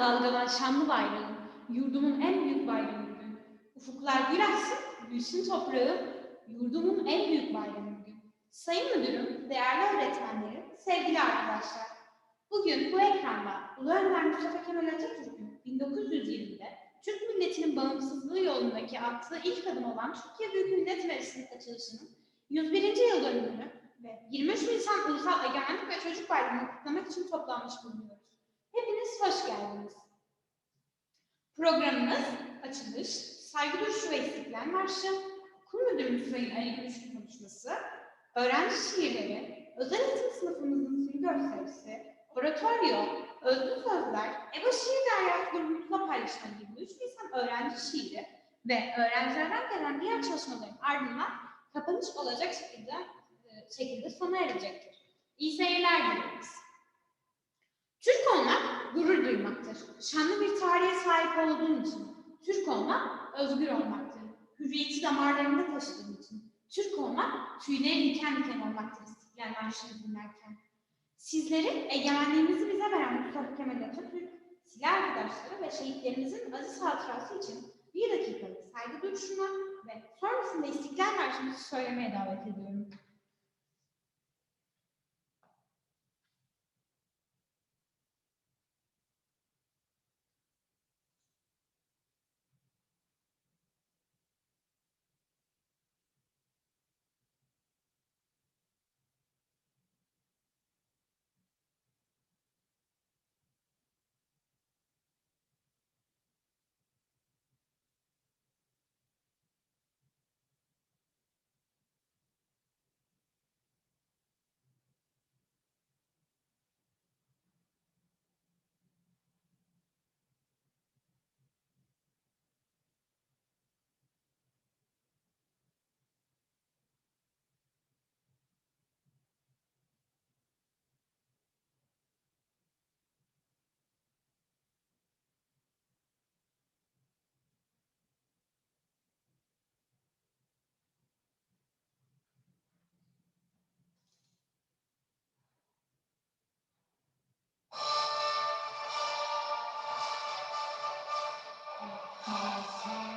dalgadan dalgalan şanlı bayrağım, yurdumun en büyük bayramı bugün. Ufuklar gül açsın, gülsün toprağım, yurdumun en büyük bayramı bugün. Sayın Müdürüm, değerli öğretmenlerim, sevgili arkadaşlar. Bugün bu ekranda Ulu Önder Mustafa Kemal Atatürk'ün 1920'de Türk milletinin bağımsızlığı yolundaki attığı ilk adım olan Türkiye Büyük Millet Meclisi'nin açılışının 101. yıl dönümünü ve 23 Nisan Ulusal Egemenlik ve Çocuk Bayramı'nı kutlamak için toplanmış bulunuyoruz. Hepiniz hoş geldiniz. Programımız açılış, saygı duruşu ve istiklal marşı, okul müdürümüz Sayın Ali Gümüş'ün konuşması, öğrenci şiirleri, özel eğitim sınıfımızın film gösterisi, oratorio, özlü sözler, EBA Şiir Deryası grubumuzla paylaşılan 23 Nisan öğrenci şiiri ve öğrencilerden gelen diğer çalışmaların ardından kapanış olacak şekilde e, şekilde sona erecektir. İyi seyirler dileriz. Türk olmak gurur duymaktır. Şanlı bir tarihe sahip olduğun için. Türk olmak özgür olmaktır. Hürriyeti damarlarında taşıdığın için. Türk olmak tüylerin diken diken olmaktır istiklal marşını dinlerken. Sizleri egemenliğimizi bize veren Mustafa Kemal Atatürk, silah arkadaşları ve şehitlerimizin aziz hatırası için bir dakikalık saygı duruşuna ve sonrasında İstiklal Marşımızı söylemeye davet ediyorum. Thank you.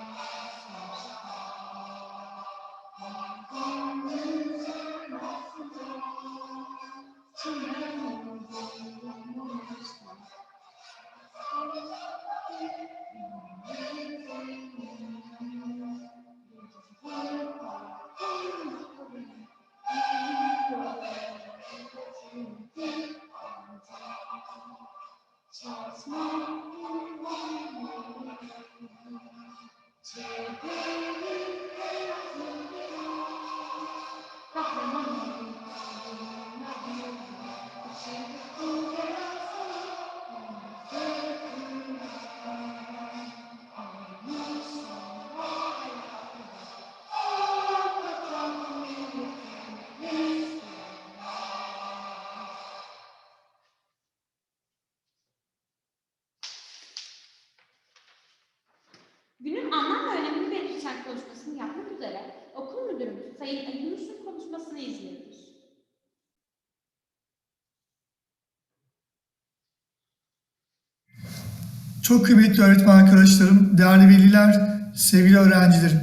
Çok kıymetli öğretmen arkadaşlarım, değerli veliler, sevgili öğrencilerim.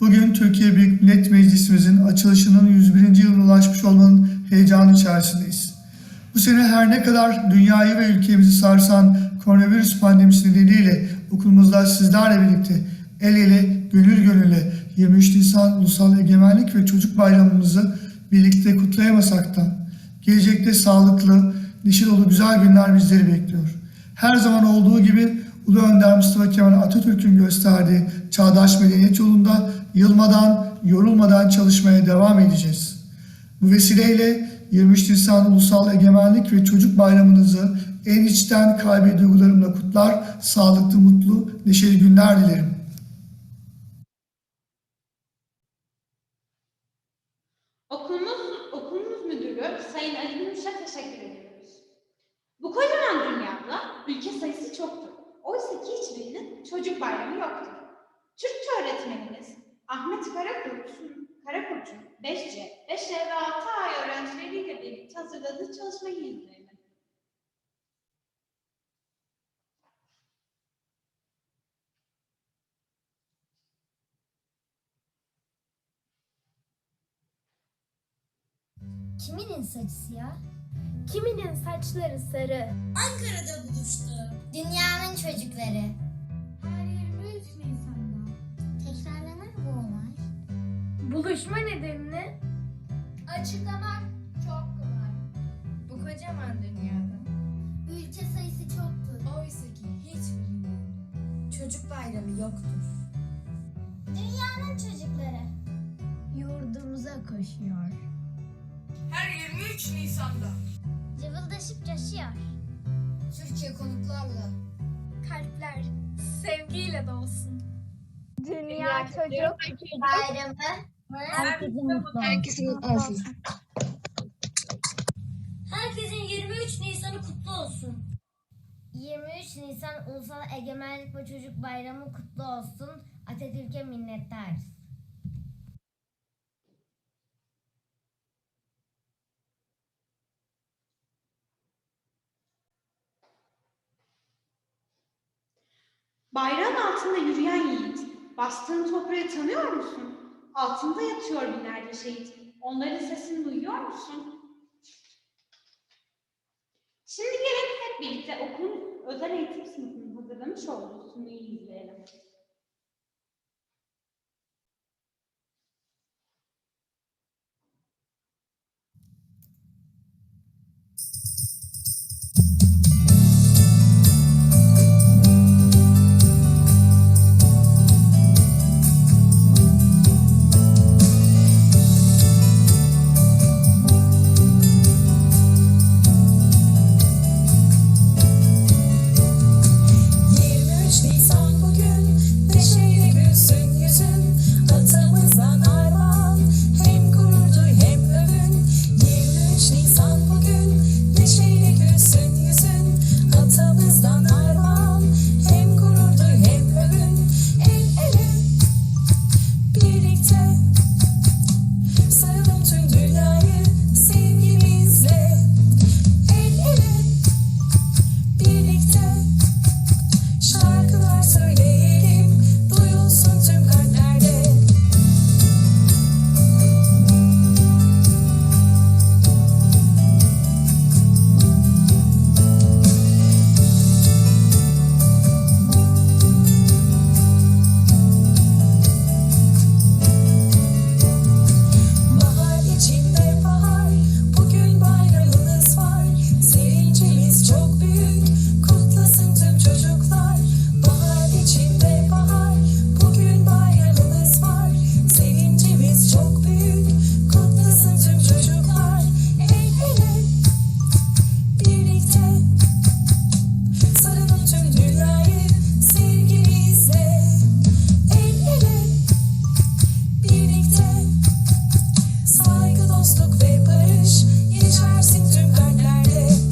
Bugün Türkiye Büyük Millet Meclisimizin açılışının 101. yılına ulaşmış olmanın heyecanı içerisindeyiz. Bu sene her ne kadar dünyayı ve ülkemizi sarsan koronavirüs pandemisi nedeniyle okulumuzda sizlerle birlikte el ele, gönül gönüle 23 Nisan Ulusal Egemenlik ve Çocuk Bayramımızı birlikte kutlayamasak da gelecekte sağlıklı, neşe dolu güzel günler bizleri bekliyor. Her zaman olduğu gibi Ulu Önder Mustafa Kemal Atatürk'ün gösterdiği çağdaş medeniyet yolunda yılmadan, yorulmadan çalışmaya devam edeceğiz. Bu vesileyle 23 Nisan Ulusal Egemenlik ve Çocuk Bayramınızı en içten kalbi duygularımla kutlar, sağlıklı, mutlu, neşeli günler dilerim. Okulumuz, okulumuz müdürü Sayın Ali Gümüş'e teşekkür ediyoruz. Bu kocaman dünyada ülke sayısı. Oysa ki hiçbirinin çocuk bayramı yoktur. Türkçe öğretmenimiz Ahmet Karakurt'un Karakurt'un 5C, 5E ve 6A öğrencileriyle birlikte hazırladığı çalışma yıllarını Kimin saçı siyah? Kiminin saçları sarı. Ankara'da buluştu. Dünyanın çocukları. Her 23 Nisan'da. Tekrarlanan bu olay. Buluşma nedenini Açıklamak çok kolay. bu kocaman dünyada. Ülke sayısı çoktur. Oysa ki hiçbirinin çocuk bayramı yoktur. Dünyanın çocukları. Yurdumuza koşuyor. Her 23 Nisan'da Cıvıldaşıp coşuyor. Türkiye konuklarla Kalpler sevgiyle dolsun. Dünya çocuk Bayramı. Mutlu herkesin mutlu olsun. Herkesin 23 Nisan'ı kutlu olsun. 23 Nisan Ulusal Egemenlik ve Çocuk Bayramı kutlu olsun. Atatürk'e minnettarız. Bayrağın altında yürüyen yiğit, bastığın toprağı tanıyor musun? Altında yatıyor binlerce şehit. Onların sesini duyuyor musun? Şimdi gelin hep birlikte okulun özel eğitim sınıfının hazırlamış olduğu sunuyu izleyelim. Dostluk ve barış yaşarsın tüm kalplerde.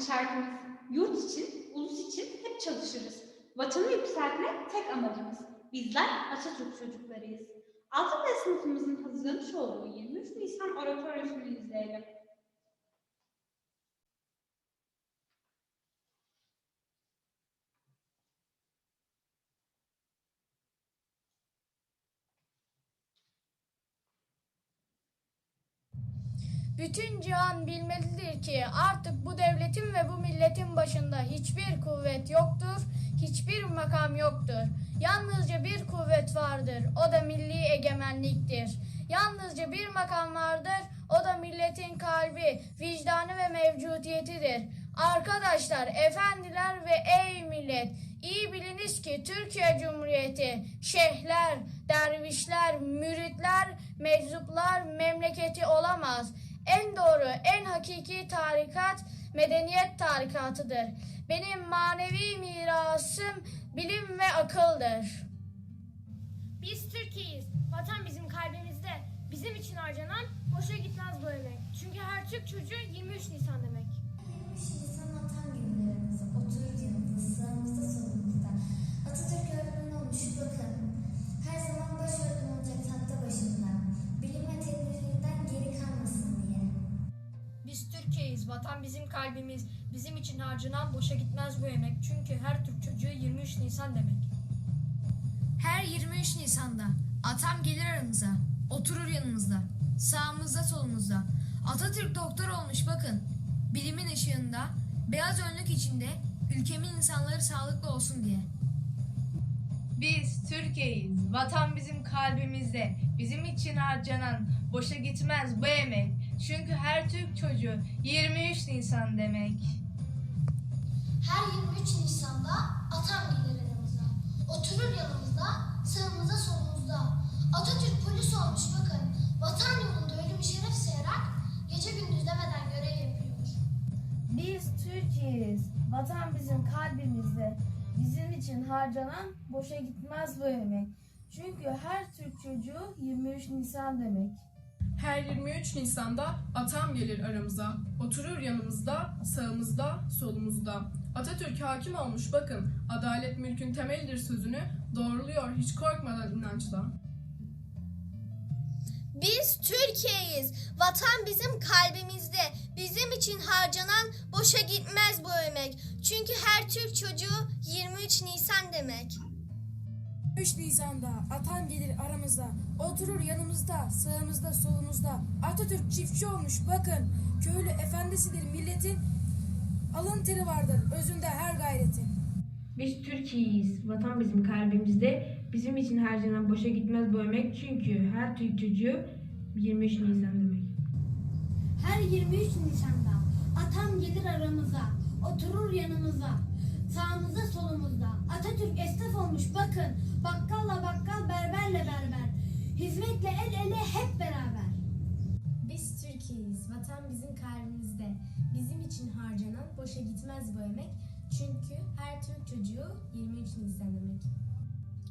Bizim. Yurt için, ulus için hep çalışırız. Vatanı yükseltmek tek amacımız. Bizler Atatürk çocuklarıyız. Altı B sınıfımızın hazırlamış olduğu 23 Nisan oratoryosunu izleyelim. Bütün cihan bilmelidir ki artık bu devletin ve bu milletin başında hiçbir kuvvet yoktur, hiçbir makam yoktur. Yalnızca bir kuvvet vardır, o da milli egemenliktir. Yalnızca bir makam vardır, o da milletin kalbi, vicdanı ve mevcudiyetidir. Arkadaşlar, efendiler ve ey millet, iyi biliniz ki Türkiye Cumhuriyeti şeyhler, dervişler, müritler, meczuplar memleketi olamaz. En doğru, en hakiki tarikat medeniyet tarikatıdır. Benim manevi mirasım bilim ve akıldır. Biz Türkiye'yiz. Vatan bizim kalbimizde. Bizim için harcanan boşa gitmez bu emek. Çünkü her Türk çocuğu 23 Nisan demek. 23 Nisan atan günlerimiz oturur yanımızda, sağımızda solumuzda. Atatürk öğretmen olmuş bakın. Kalbimiz. Bizim için harcanan boşa gitmez bu emek. Çünkü her Türk çocuğu 23 Nisan demek. Her 23 Nisan'da atam gelir aramıza, oturur yanımızda, sağımızda solumuzda. Atatürk doktor olmuş bakın, bilimin ışığında, beyaz önlük içinde, ülkemin insanları sağlıklı olsun diye. Biz Türkiye'yiz. Vatan bizim kalbimizde. Bizim için harcanan boşa gitmez bu emek. Çünkü her Türk çocuğu 23 Nisan demek. Her 23 Nisan'da atam gelir aramıza. Oturur yanımızda, sağımızda solumuzda. Atatürk polis olmuş bakın. Vatan yolunda ölümü şeref sayarak gece gündüz demeden görev yapıyor. Biz Türkiye'yiz. Vatan bizim kalbimizde. Bizim için harcanan boşa gitmez bu emek. Çünkü her Türk çocuğu 23 Nisan demek. Her 23 Nisan'da atam gelir aramıza. Oturur yanımızda, sağımızda, solumuzda. Atatürk hakim olmuş bakın. Adalet mülkün temelidir sözünü doğruluyor hiç korkmadan inançla. Biz Türkiye'yiz. Vatan bizim kalbimizde. Bizim için harcanan boşa gitmez bu emek. Çünkü her Türk çocuğu 23 Nisan demek. 23 Nisan'da atam gelir aramıza, oturur yanımızda, sağımızda, solumuzda. Atatürk çiftçi olmuş bakın, köylü efendisidir milletin, alın teri vardır özünde her gayretin. Biz Türkiye'yiz. Vatan bizim kalbimizde. Bizim için harcanan boşa gitmez bu emek. Çünkü her Türk çocuğu 23 Nisan demek. Her 23 Nisan'da atam gelir aramıza. Oturur yanımıza. Sağımızda solumuzda. Atatürk esnaf olmuş bakın. Bakkalla bakkal berberle berber. Hizmetle el ele hep beraber. Biz Türkiye'yiz. Vatan bizim kalbimizde. Bizim için harcanan boşa gitmez bu emek. Çünkü her Türk çocuğu 23 Nisan demek.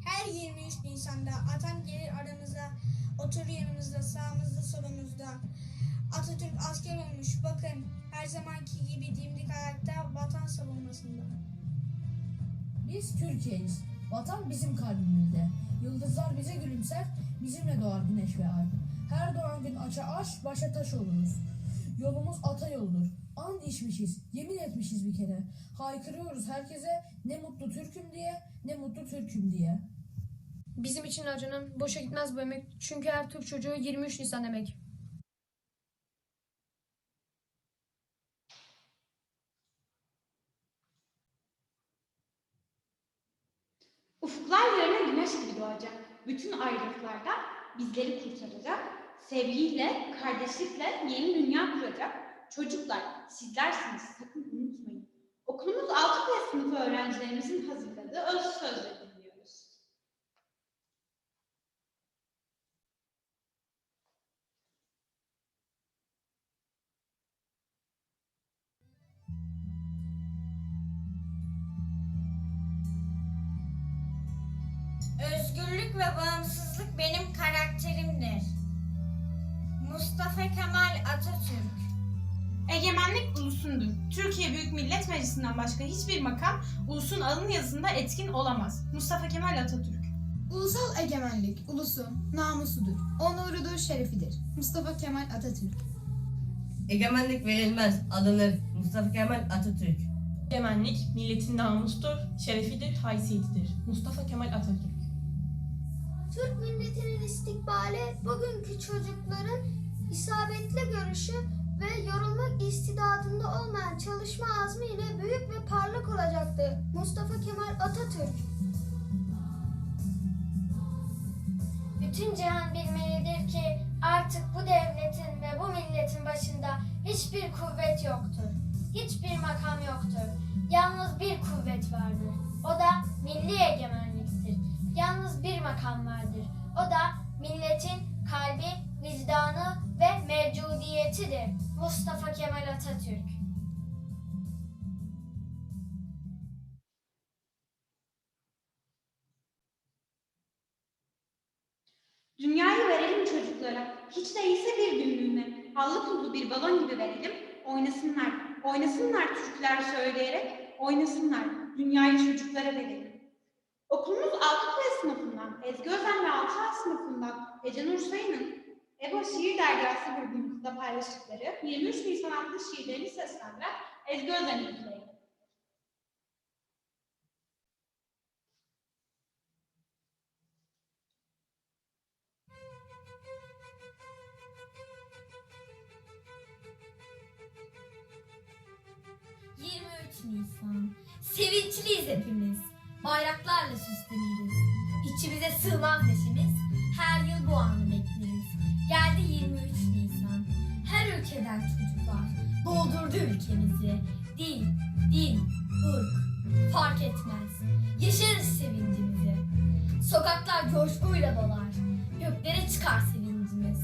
Her 23 Nisan'da atam gelir aramıza, oturur yanımızda, sağımızda, solumuzda. Atatürk asker olmuş, bakın her zamanki gibi dimdik ayakta vatan savunmasında. Biz Türkiye'yiz. Vatan bizim kalbimizde. Yıldızlar bize gülümser, bizimle doğar güneş ve ay. Her doğan gün aça aş, başa taş oluruz. Yolumuz ata yoldur. And içmişiz, yemin etmişiz bir kere. Haykırıyoruz herkese ne mutlu Türk'üm diye, ne mutlu Türk'üm diye. Bizim için harcanan boşa gitmez bu emek. Çünkü her Türk çocuğu 23 Nisan demek. Ufuklar yarına güneş gibi doğacak. Bütün ayrılıklardan bizleri kurtaracak. Sevgiyle, kardeşlikle yeni dünya kuracak. Çocuklar, sizlersiniz sakın unutmayın. Okulumuz 6 sınıfı öğrencilerimizin hazırladığı öz sözleri ve bağımsızlık benim karakterimdir. Mustafa Kemal Atatürk Egemenlik ulusundur. Türkiye Büyük Millet Meclisi'nden başka hiçbir makam ulusun alın yazısında etkin olamaz. Mustafa Kemal Atatürk. Ulusal egemenlik ulusun namusudur, onurudur, şerefidir. Mustafa Kemal Atatürk. Egemenlik verilmez, alınır. Mustafa Kemal Atatürk. Egemenlik milletin namustur, şerefidir, haysiyetidir. Mustafa Kemal Atatürk. Türk milletinin istikbali bugünkü çocukların isabetli görüşü ve yorulmak istidadında olmayan çalışma azmiyle büyük ve parlak olacaktır. Mustafa Kemal Atatürk. Bütün cihan bilmelidir ki artık bu devletin ve bu milletin başında hiçbir kuvvet yoktur. Hiçbir makam yoktur. Yalnız bir kuvvet vardır. O da milli egemenliktir. Yalnız bir makam vardır. O da milletin kalbi, vicdanı ve mevcudiyetidir. Mustafa Kemal Atatürk. Dünyayı verelim çocuklara. Hiç değilse bir günlüğüne. Hallı pullu bir balon gibi verelim. Oynasınlar. Oynasınlar türküler söyleyerek. Oynasınlar. Dünyayı çocuklara verelim. Okulumuz 6 Kaya sınıfından, Ezgi Özen ve 6 A sınıfından Ece Nur Sayın'ın EBA Şiir Dergisi grubumuzda paylaştıkları 23 Nisan adlı şiirlerini seslendiren Ezgi Özen'i Bayraklarla süsleniyoruz. İçimize sığmaz neşemiz. Her yıl bu anı bekleriz. Geldi 23 Nisan. Her ülkeden çocuklar doldurdu ülkemizi. Dil, din, ırk fark etmez. Yaşarız sevincimizi. Sokaklar coşkuyla dolar. Göklere çıkar sevincimiz.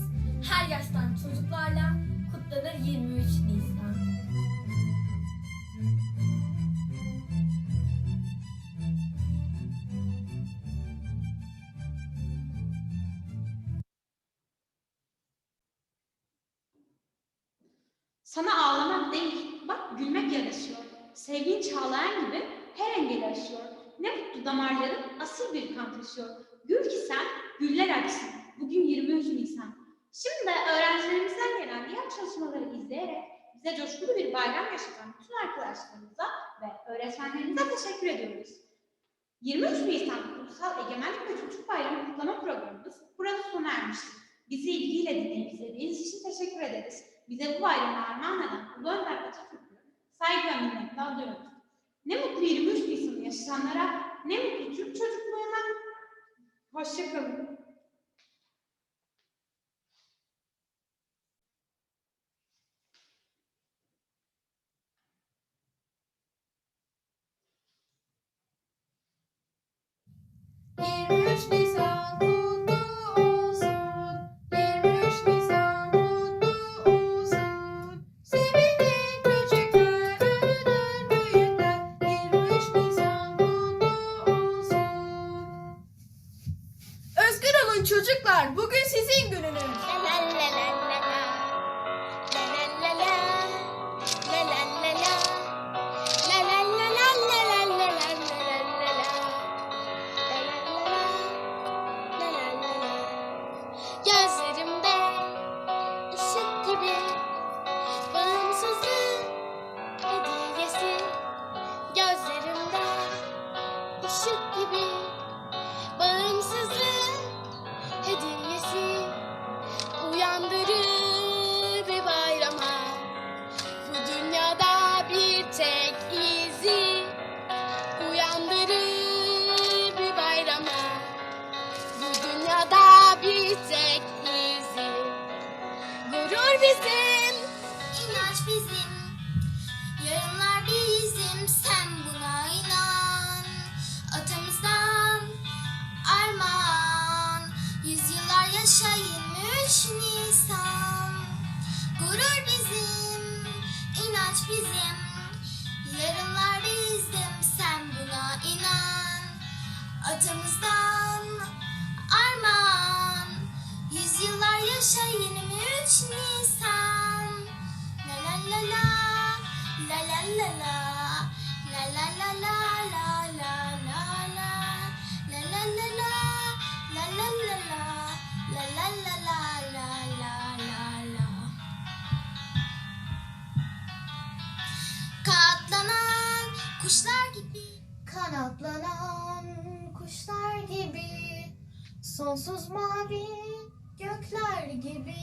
Her yaştan çocuklarla kutlanır 23 Nisan. Ne mutlu damarların asil bir kan taşıyor. Gül ki sen, güller açsın. Bugün 23 Nisan. Şimdi de öğrencilerimizden gelen diğer çalışmaları izleyerek bize coşkulu bir bayram yaşatan bütün arkadaşlarımıza ve öğretmenlerimize teşekkür ediyoruz. 23 Nisan Ulusal Egemenlik ve Çocuk Bayramı kutlama programımız burada sona ermiştir. Bizi ilgiyle dinleyip izlediğiniz için teşekkür ederiz. Bize bu bayramı armağan eden Ulu Önder Atatürk'ü saygı ve minnetle anıyoruz. Ne mutlu 23 Nisan'ı yaşayanlara, ne mutlu Türk çocukluğuna. Hoşçakalın. Katlanan kuşlar gibi. Kanatlanan kuşlar gibi. Sonsuz mavi gökler gibi.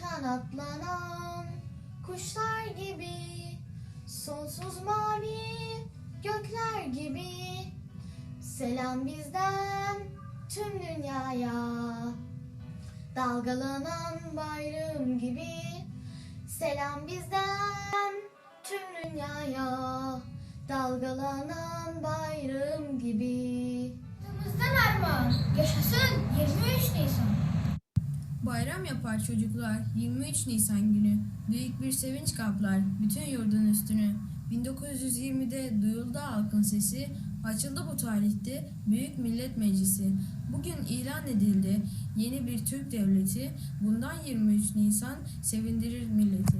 Kanatlanan kuşlar gibi. Sonsuz mavi gökler gibi. Selam bizden tüm dünyaya Dalgalanan bayrağım gibi Selam bizden tüm dünyaya dalgalanan bayrağım gibi. Sırtımızdan armağan, yaşasın 23 Nisan. Bayram yapar çocuklar 23 Nisan günü. Büyük bir sevinç kaplar bütün yurdun üstünü. 1920'de duyuldu halkın sesi, açıldı bu tarihte Büyük Millet Meclisi. Bugün ilan edildi yeni bir Türk devleti, bundan 23 Nisan sevindirir milleti.